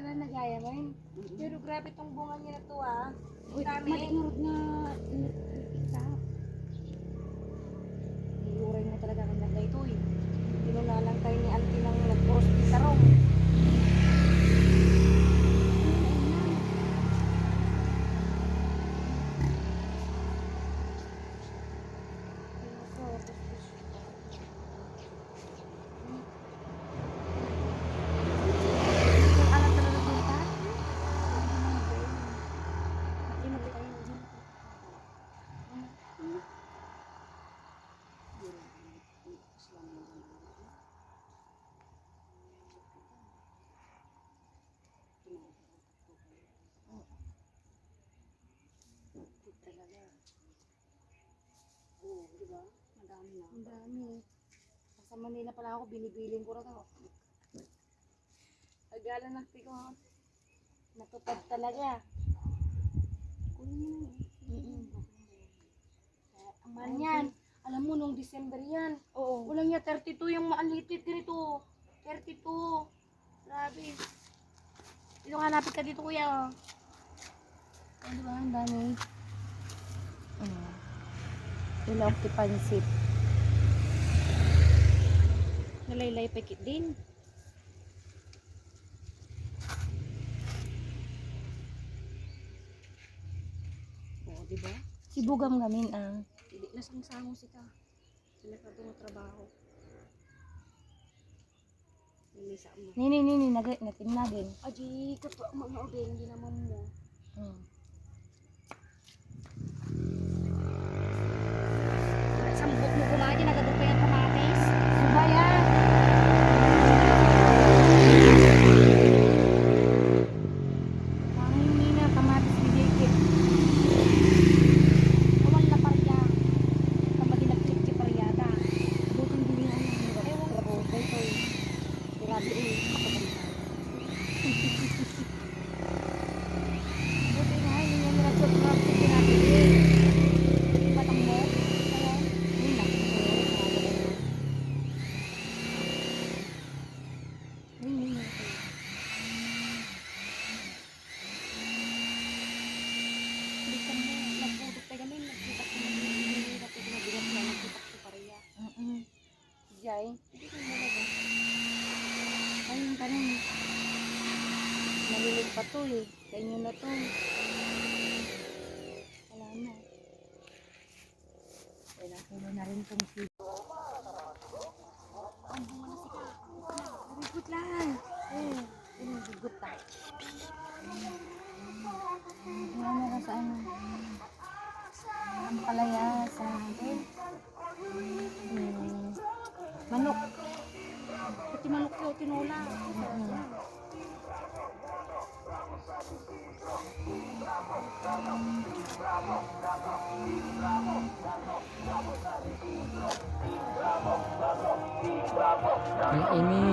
ala nagaya mo yun. Pero grabe tong bunga niya na to ah. Uy, Dami. matinurot na isa. Iuray mo talaga kang nagay ito eh. Pinunalang kayo ni auntie ng nagpuros pitarong. Kung alam talaga dun pa? Mainom tayo dun. talaga. Oo, di ba? Madami na. Ang dami. Sa Manila pala ako, binibiling ko rin ako. Agala ng tiko. Natupad talaga. Kunin mo na eh. Yan. Alam mo, nung December yan. Oo. Walang niya 32 yung maalitit ganito. 32. Grabe. Dito ka hanapin ka dito kuya. Oh. Di ba? Ang dami. Ti pansit. Nalaylay pekit din. Oo, di ba? Sibugam gamin ang. Hindi na sangsango si ka. Sila ka doon trabaho. Hindi sa mo. Nini nini nagay natin nagin. Aji, ang mga obeng, hindi naman mo. Mm. Sambok mo kumain, nagadupay ang kamatis. Diba yan? Pangin nina kamatis bigay Kawan na parya. Kamadi nagklik ki paryada. Bukong bilingan ng mga Ewan ko. trabaho. Dito. Grabe eh. Buti nga, yun yung nilagyan ko ng pinapili. Batang mo. Ayan. Yun lang. Yun, yun, yun. Hindi ka mo. Nagpudok tayo kami. Nagkitak ko na. Nagkitak ko na. Bigat na. Nagkitak ko parya. Mm-mm. Jai. Hindi ko mo na Ayun ka nun. Nalilig pa to eh. Ganyo na to. Wala na. Kailangan ko na rin tong si Ang bunga na sika. Good lang. Eh, good ta. Wala na sa ano. Ang palaya sa. Hmm. Manok. Pati manok ko. Tinola. Mm. Ang ini.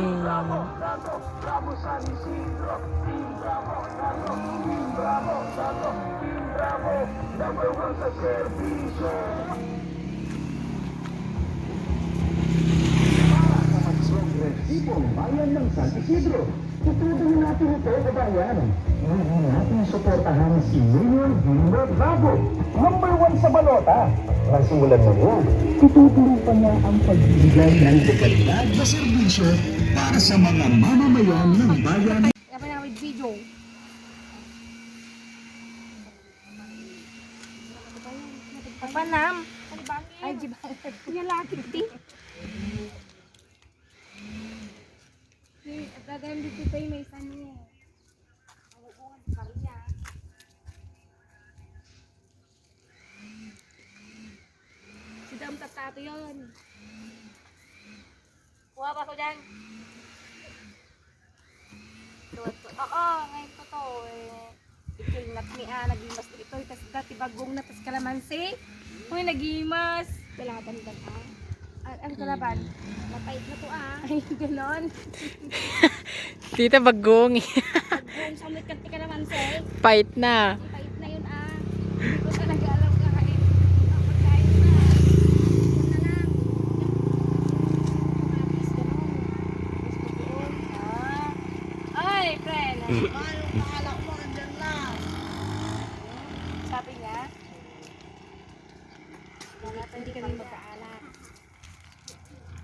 Ibong bayan ng San Isidro. Tututunin natin ito, kabayan. Ngayon natin suportahan si Mayor Gilbert Bravo, number one sa balota. Nasimulan mo niya, tutulong pa niya ang pagbibigay ng dekalidad na serbisyo para sa mga mamamayan ng bayan Kaya pa na with video. Pagpanam. Ay, di ba? Yan lang, Gagawin dito tayo may isa niya. Magugungan sa karya. Si Dam Tatato yun. Kuha pa ko dyan. Oo, ngayon ko to. Eh, ito yung natmia, nagimas ito. Tapos dati bagong na, tapos kalamansi. Uy, nagimas. Kalaban ba Ah, At ang kalaban, mapait na to ah. Ay, ganon. Tita bagong. bagong, samit ka tika naman, sir. Pait na. Pait na yun ah. Hindi talaga alam kakain. Ano Kapagkain na. Na lang. Tapos ganon. Gusto ko Ay, friend. Ay, pahala ko. Andyan lang. Sabi niya, hindi kami.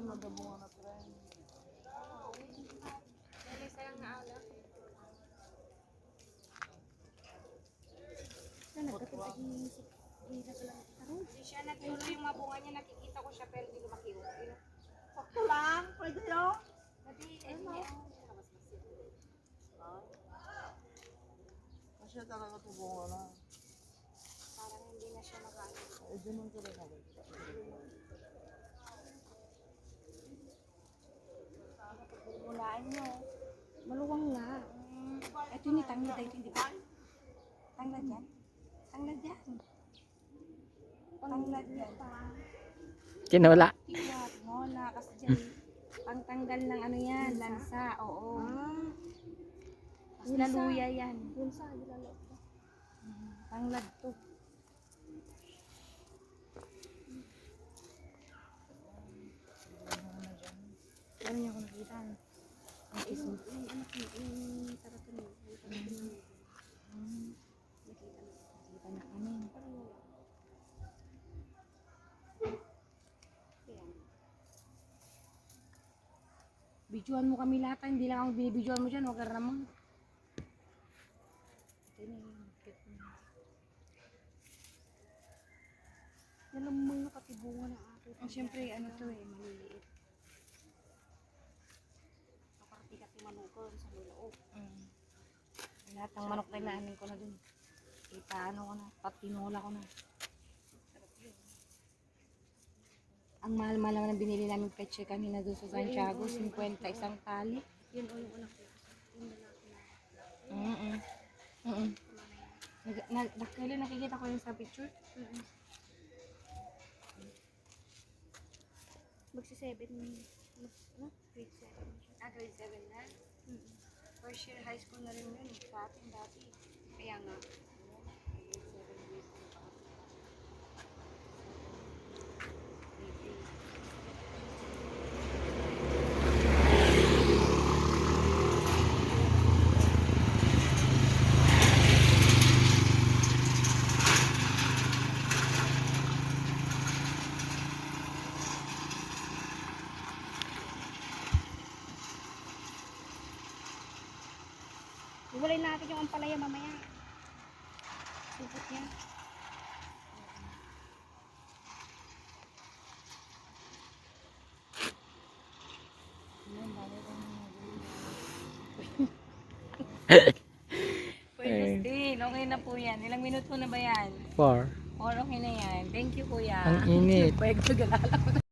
tiga maliit na kaya kan na nakadyo ko. hindi siya natuloy yung mabunga niya, nakikita ko siya pero hindi lumaki. Yun. Sakto lang, pwede yun. Dati, eh, niya. Masya talaga tubungo na. Parang hindi na siya makain. Eh, ganun talaga. Bulaan niyo. Maluwang na. Ito ni tanglad ay hindi ba? Tanglad yan? Tanglad yan. Tanglad yan. Tinola. Tiwat, mola, kasi dyan, pangtanggal ng ano yan, lansa, oo. Mas laluya yan. Yun sa gilalo. Tanglad to. Ano niya ako nakita? Ang na. Bidyuhan mo kami lahat, ah. hindi lang ako binibidyohan mo dyan, huwag ka ramon. Yan ang mga katibungan ng akin. Ang siyempre, ano to eh, maliliit. Manukon sa loob. Mm. Lahat ng manok na inaanin ko na dun. Ipaano ko na, patinola ko na. Ang mahal-mahal naman ang binili namin peche kanina doon sa Santiago, 50 isang tali. Yun o yung anak ko. Yung lalaki na. Mm-mm. Mm-mm. Nag, nag, nag, nakikita ko yun sa picture? Magsi-seven. Mag, ano? Grade seven siya. Ah, grade 7 na? First year high school na rin yun sa atin dati. Kaya nga. Natin yung ampalaya mamaya. Supot niya. Pwede din. Okay na po yan. Ilang minuto na ba yan? Four. Or okay na yan. Thank you, kuya. Ang init. Pwede ko